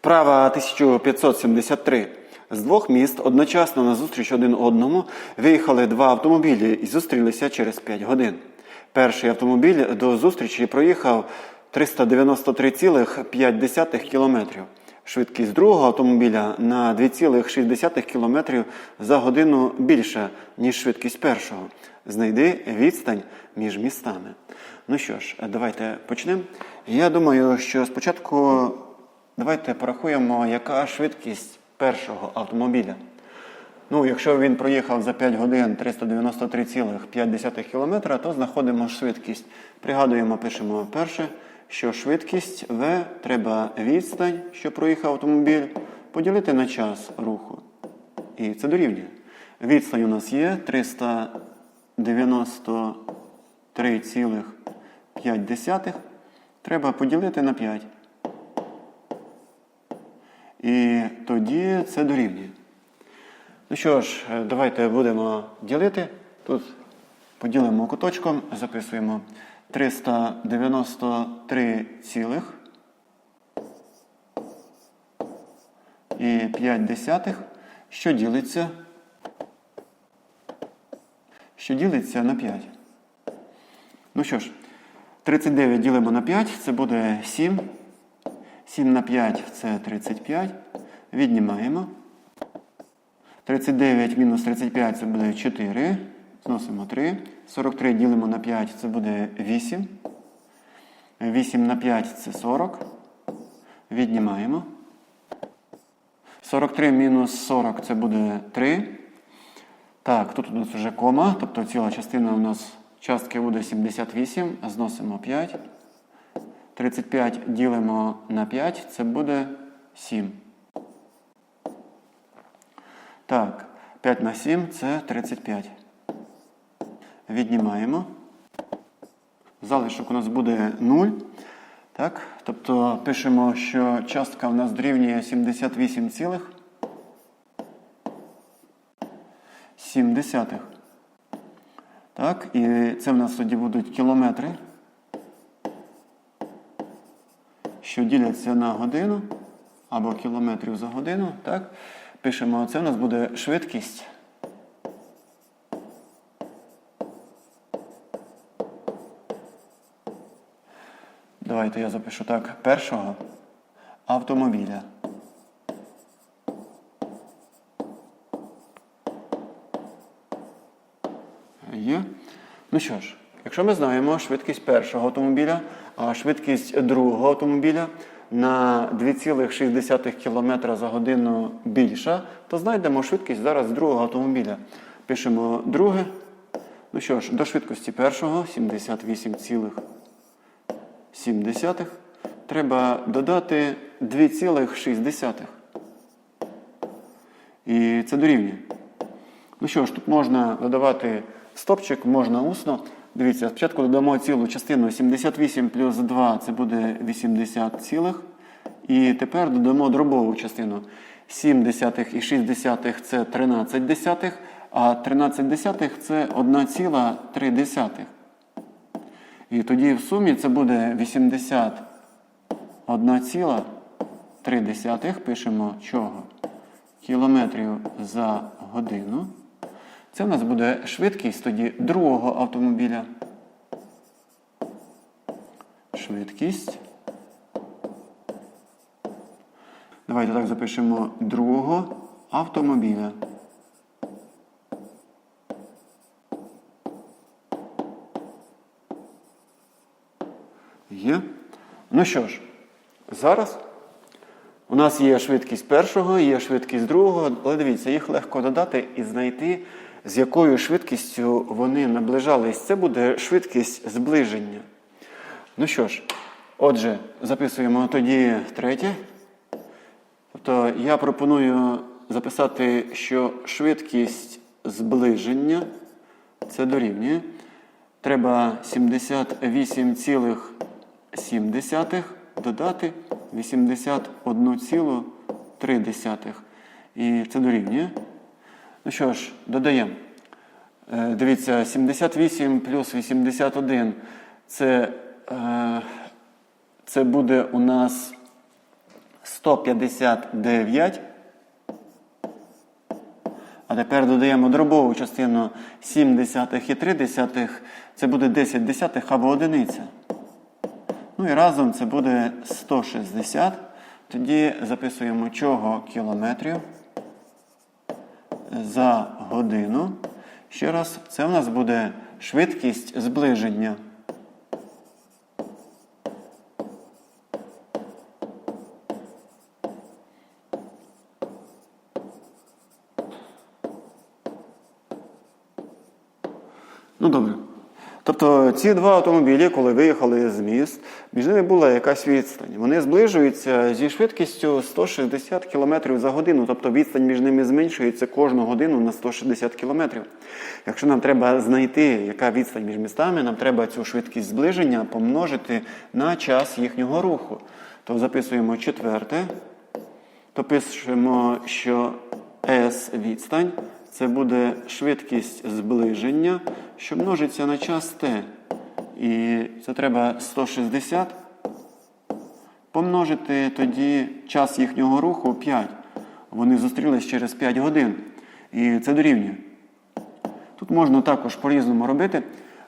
Вправа 1573. З двох міст одночасно на зустріч один одному виїхали два автомобілі і зустрілися через 5 годин. Перший автомобіль до зустрічі проїхав 393,5 км. Швидкість другого автомобіля на 2,6 км за годину більша, ніж швидкість першого. Знайди відстань між містами. Ну що ж, давайте почнемо. Я думаю, що спочатку давайте порахуємо, яка швидкість першого автомобіля. Ну, якщо він проїхав за 5 годин 393,5 км, то знаходимо швидкість. Пригадуємо, пишемо перше, що швидкість V треба відстань, що проїхав автомобіль, поділити на час руху. І це дорівнює. Відстань у нас є 393,5. Треба поділити на 5. І тоді це дорівнює. Ну що ж, е, давайте будемо ділити. Тут поділимо куточком, записуємо 393 цілих і 5 десятих, що ділиться, що ділиться на 5. Ну що ж, 39 ділимо на 5, це буде 7. 7 на 5 це 35. Віднімаємо. 39 мінус 35 це буде 4. Зносимо 3. 43 ділимо на 5 це буде 8. 8 на 5 це 40. Віднімаємо. 43 мінус 40 це буде 3. Так, тут у нас вже кома, тобто ціла частина у нас частки буде 78, зносимо 5. 35 ділимо на 5, це буде 7. Так, 5 на 7 це 35. Віднімаємо. Залишок у нас буде 0. Так, тобто пишемо, що частка у нас дорівнює 78 цілих. 7 десятих. Так, і це в нас тоді будуть кілометри. Що діляться на годину або кілометрів за годину. Так? Пишемо, це у нас буде швидкість. Давайте я запишу так. Першого автомобіля. Є. Ну що ж, якщо ми знаємо швидкість першого автомобіля, швидкість другого автомобіля на 2,6 км за годину більша, то знайдемо швидкість зараз другого автомобіля. Пишемо друге. Ну що ж, до швидкості першого 78,7. Треба додати 2,6. І це дорівнює. Ну що ж, тут можна додавати стопчик, можна усно. Дивіться, спочатку додамо цілу частину 78 плюс 2 це буде 80 цілих. І тепер додамо дробову частину. 7 десятих і 6 десятих це 13 десятих, а 13 десятих це 1,3 десятих. І тоді в сумі це буде 81,3 десятих. Пишемо чого? Кілометрів за годину. Це в нас буде швидкість тоді другого автомобіля. Швидкість. Давайте так запишемо другого автомобіля. Є. Ну що ж, зараз у нас є швидкість першого, є швидкість другого, але дивіться, їх легко додати і знайти, з якою швидкістю вони наближались. Це буде швидкість зближення. Ну що ж, отже, записуємо тоді третє. Тобто я пропоную записати, що швидкість зближення це дорівнює. Треба 78,7 додати 81,3. І це дорівнює. Ну що ж, додаємо. Е, Дивіться, 78 плюс 81 це, е, це буде у нас 159. А тепер додаємо дробову частину 7 десятих і 3 десятих. Це буде 10 десятих або одиниця. Ну і разом це буде 160. Тоді записуємо чого кілометрів за годину. Ще раз, це в нас буде швидкість зближення. Ну добре. Тобто ці два автомобілі, коли виїхали з міст, між ними була якась відстань. Вони зближуються зі швидкістю 160 км за годину, тобто відстань між ними зменшується кожну годину на 160 км. Якщо нам треба знайти, яка відстань між містами, нам треба цю швидкість зближення помножити на час їхнього руху. То записуємо четверте, то пишемо, що S відстань це буде швидкість зближення, що множиться на час t. І це треба 160 помножити тоді час їхнього руху 5. Вони зустрілись через 5 годин. І це дорівнює. Тут можна також по-різному робити.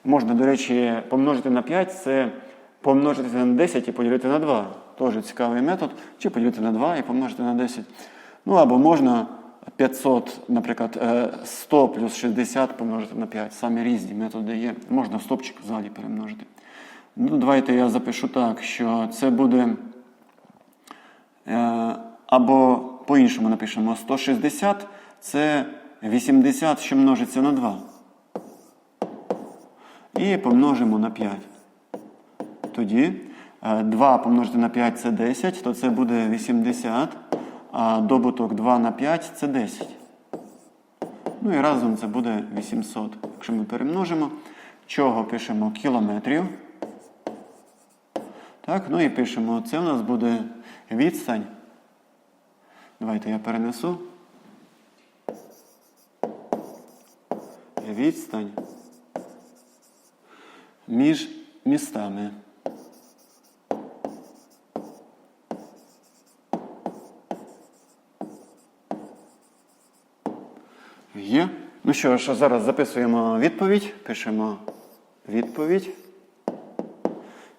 Можна, до речі, помножити на 5, це помножити на 10 і поділити на 2. Теж цікавий метод. Чи поділити на 2 і помножити на 10. Ну або можна 500, наприклад, е, 100 плюс 60 помножити на 5. Самі різні методи є. Можна стопчик взагалі перемножити. Ну, давайте я запишу так, що це буде. Е, Або по-іншому напишемо 160 це 80, що множиться на 2. І помножимо на 5. Тоді е, 2 помножити на 5 це 10, то це буде 80, а добуток 2 на 5 це 10. Ну і разом це буде 800. Якщо ми перемножимо, чого пишемо кілометрів. Так, ну і пишемо, це у нас буде відстань. Давайте я перенесу. Відстань між містами. Є. Ну що ж, зараз записуємо відповідь. Пишемо відповідь.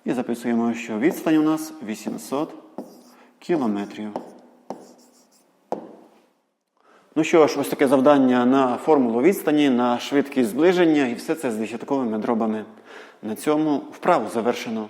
І записуємо, що відстань у нас 800 кілометрів. Ну що ж, ось таке завдання на формулу відстані, на швидкість зближення і все це з десятковими дробами. На цьому вправу завершено.